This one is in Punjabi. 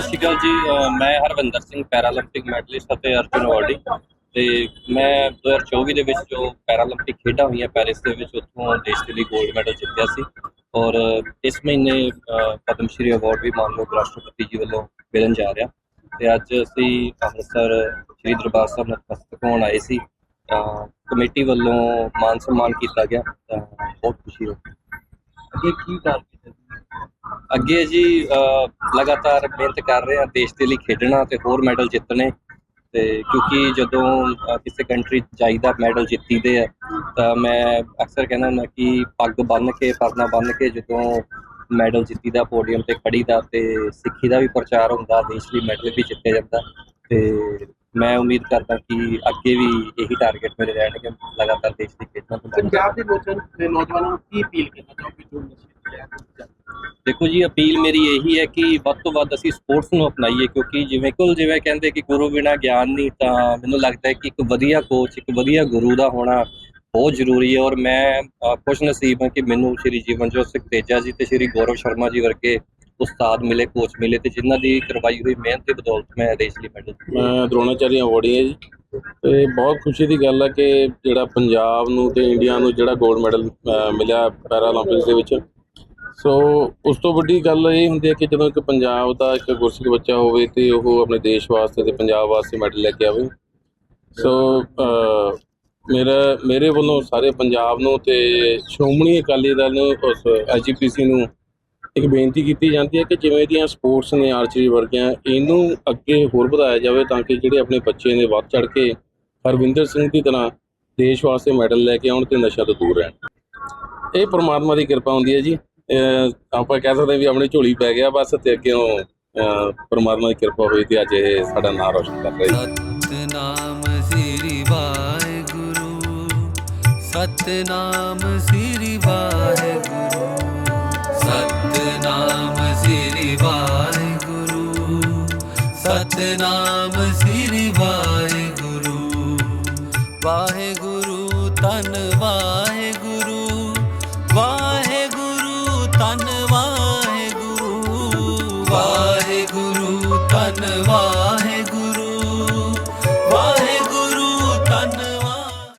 ਸਤਿ ਸ਼੍ਰੀ ਅਕਾਲ ਜੀ। ਮੈਂ ਹਰਵਿੰਦਰ ਸਿੰਘ ਪੈਰਾਲੰਪਿਕ ਮੈਡਲਿਸਟ ਅਤੇ ਅਰਜੁਨ ਅਵਾਰਡੀ। ਤੇ ਮੈਂ 2024 ਦੇ ਵਿੱਚ ਜੋ ਪੈਰਾਲੰਪਿਕ ਖੇਡਾਂ ਹੋਈਆਂ ਪੈਰਿਸ ਦੇ ਵਿੱਚ, ਉੱਥੋਂ ਦੇਸ਼ ਦੇ ਲਈ 골ਡ ਮੈਡਲ ਜਿੱਤਿਆ ਸੀ। ਔਰ ਇਸ ਮਹੀਨੇ ਪਦਮ ਸ਼੍ਰੀ ਅਵਾਰਡ ਵੀ ਮਾਨਯੋਗ ਰਾਸ਼ਟਰਪਤੀ ਜੀ ਵੱਲੋਂ ਮਿਲਣ ਜਾ ਰਿਹਾ। ਤੇ ਅੱਜ ਅਸੀਂ ਅੰਮ੍ਰਿਤਸਰ ਸ਼੍ਰੀ ਦਰਬਾਰ ਸਾਹਿਬ ਨਤਮਸਤਕ ਹੋਣ ਆਏ ਸੀ। ਤਾਂ ਕਮੇਟੀ ਵੱਲੋਂ ਮਾਨ ਸਨਮਾਨ ਕੀਤਾ ਗਿਆ। ਤਾਂ ਬਹੁਤ ਖੁਸ਼ੀ ਹੋਈ। ਅੱਗੇ ਕੀ ਟਾਰਗੇਟ ਅੱਗੇ ਜੀ ਲਗਾਤਾਰ ਮਿਹਨਤ ਕਰ ਰਹੇ ਹਾਂ ਦੇਸ਼ ਦੇ ਲਈ ਖੇਡਣਾ ਤੇ ਹੋਰ ਮੈਡਲ ਜਿੱਤਣੇ। ਤੇ ਕਿਉਂਕਿ ਜਦੋਂ ਕਿਸੇ ਕੰਟਰੀ ਜਾਈਦਾ ਮੈਡਲ ਜਿੱਤੀਦੇ ਆ ਤਾਂ ਮੈਂ ਅਕਸਰ ਕਹਿੰਦਾ ਹੁੰਦਾ ਕਿ ਪੱਗ ਬੰਨ੍ਹ ਕੇ ਪਰਨਾ ਬੰਨ੍ਹ ਕੇ ਜਦੋਂ ਮੈਡਲ ਜਿੱਤੀਦਾ ਪੋਡੀਅਮ ਤੇ ਖੜੀਦਾ ਤੇ ਸਿੱਖੀ ਦਾ ਵੀ ਪ੍ਰਚਾਰ ਹੁੰਦਾ ਦੇਸ਼ ਲਈ ਮੈਡਲ ਵੀ ਜਿੱਤਿਆ ਜਾਂਦਾ। ਤੇ ਮੈਂ ਉਮੀਦ ਕਰਦਾ ਕਿ ਅੱਗੇ ਵੀ ਇਹੀ ਟਾਰਗੇਟ ਮੇਰੇ ਰਹਿਣਗੇ ਲਗਾਤਾਰ ਦੇਸ਼ ਲਈ ਖੇਡਣਾ ਪੰਜਾਬ ਦੇ ਲੋਕਾਂ ਦੇ ਨੌਜਵਾਨਾਂ ਨੂੰ ਕੀ ਅਪੀਲ ਕਰਨਾ ਹੈ ਦੇਖੋ ਜੀ ਅਪੀਲ ਮੇਰੀ ਇਹੀ ਹੈ ਕਿ ਵੱਧ ਤੋਂ ਵੱਧ ਅਸੀਂ ਸਪੋਰਟਸ ਨੂੰ ਅਪਣਾਈਏ ਕਿਉਂਕਿ ਜਿਵੇਂ ਕੋਲ ਜਿਵੇਂ ਕਹਿੰਦੇ ਕਿ ਗੁਰੂ ਬਿਨਾ ਗਿਆਨ ਨਹੀਂ ਤਾਂ ਮੈਨੂੰ ਲੱਗਦਾ ਹੈ ਕਿ ਇੱਕ ਵਧੀਆ ਕੋਚ ਇੱਕ ਵਧੀਆ ਗੁਰੂ ਦਾ ਹੋਣਾ ਬਹੁਤ ਜ਼ਰੂਰੀ ਹੈ। ਔਰ ਮੈਂ ਖੁਸ਼ ਨਸੀਬ ਹਾਂ ਕਿ ਮੈਨੂੰ ਸ਼੍ਰੀ ਜੀਵਨ ਜੋਤ ਸਿੰਘ ਤੇਜਾ ਜੀ ਤੇ ਸ਼੍ਰੀ ਗੌਰਵ ਸ਼ਰਮਾ ਜੀ ਵਰਗੇ ਉਸਤਾਦ ਮਿਲੇ ਕੋਚ ਮਿਲੇ ਤੇ ਜਿਨ੍ਹਾਂ ਦੀ ਕਰਵਾਈ ਹੋਈ ਮਿਹਨਤ ਦੀ ਬਦੌਲਤ ਮੈਂ ਦੇਸ਼ ਲਈ ਮੈਡਲ ਮੈਂ ਦਰੋਣਾਚਾਰੀ ਅਵਾਰਡੀ ਹੈ ਜੀ। ਤੇ ਬਹੁਤ ਖੁਸ਼ੀ ਦੀ ਗੱਲ ਹੈ ਕਿ ਜਿਹੜਾ ਪੰਜਾਬ ਨੂੰ ਤੇ ਇੰਡੀਆ ਨੂੰ ਜਿਹੜਾ 골ਡ ਮੈਡਲ ਅਹ, ਮਿਲਿਆ ਪੈਰਾਲੰਪਿਕਸ ਦੇ ਵਿੱਚ ਸੋ ਉਸ ਤੋਂ ਵੱਡੀ ਗੱਲ ਇਹ ਹੁੰਦੀ ਹੈ ਕਿ ਜਦੋਂ ਇੱਕ ਪੰਜਾਬ ਦਾ ਇੱਕ ਗੁਰਸਿੱਖ ਬੱਚਾ ਹੋਵੇ ਤੇ ਉਹ ਆਪਣੇ ਦੇਸ਼ ਵਾਸਤੇ ਤੇ ਪੰਜਾਬ ਵਾਸਤੇ ਮੈਡਲ ਲੈ ਕੇ ਆਵੇ। ਸੋ ਮੇਰਾ, ਮੇਰੇ ਵੱਲੋਂ ਸਾਰੇ ਪੰਜਾਬ ਨੂੰ ਤੇ ਸ਼੍ਰੋਮਣੀ ਅਕਾਲੀ ਦਲ ਨੂੰ, ਉਸ ਐਜੀਪੀਸੀ ਨੂੰ ਇੱਕ ਬੇਨਤੀ ਕੀਤੀ ਜਾਂਦੀ ਹੈ ਕਿ ਜਿਵੇਂ ਦੀਆਂ ਸਪੋਰਟਸ ਨੇ ਆਰਚਰੀ ਵਰਗੀਆਂ, ਇਹਨੂੰ ਅੱਗੇ ਹੋਰ ਵਧਾਇਆ ਜਾਵੇ ਤਾਂ ਕਿ ਜਿਹੜੇ ਆਪਣੇ ਬੱਚੇ ਨੇ ਵੱਧ ਚੜ ਕੇ ਹਰਵਿੰਦਰ ਸਿੰਘ ਦੀ ਤਰ੍ਹਾਂ ਦੇਸ਼ ਵਾਸਤੇ ਮੈਡਲ ਲੈ ਕੇ ਆਉਣ ਤੇ ਨਸ਼ਾ ਤੋਂ ਦੂਰ ਰਹਿਣ। ਇਹ ਪ੍ਰਮਾਤਮਾ ਦੀ ਕਿਰਪਾ ਹੁੰਦੀ ਹੈ ਜੀ। ਆਪਾਂ ਕਹਿ ਸਕਦੇ ਹਾਂ ਵੀ ਆਪਣੀ ਝੋਲੀ ਪੈ ਗਿਆ ਬਸ ਤੇ ਅੱਗੇੋਂ ਪ੍ਰਮਾਤਮਾ ਦੀ ਕਿਰਪਾ ਹੋਈ ਤੇ ਅੱਜ ਇਹ ਸਾਡਾ ਨਾਮ ਰੋਸ਼ਨ ਕਰ ਰਿਹਾ ਸਤਨਾਮ ਸ੍ਰੀ ਵਾਹਿਗੁਰੂ, ਸਤਨਾਮ ਸ੍ਰੀ ਵਾਹਿਗੁਰੂ, ਸਤਨਾਮ ਸ੍ਰੀ ਵਾਹਿਗੁਰੂ, ਸਤਨਾਮ ਸ੍ਰੀ ਵਾਹਿਗੁਰੂ। ਵਾਹਿਗੁਰੂ ਧੰਨਵਾਦ। ਵਾਹਿਗੁਰੂ ਵਾਹਿਗੁਰੂ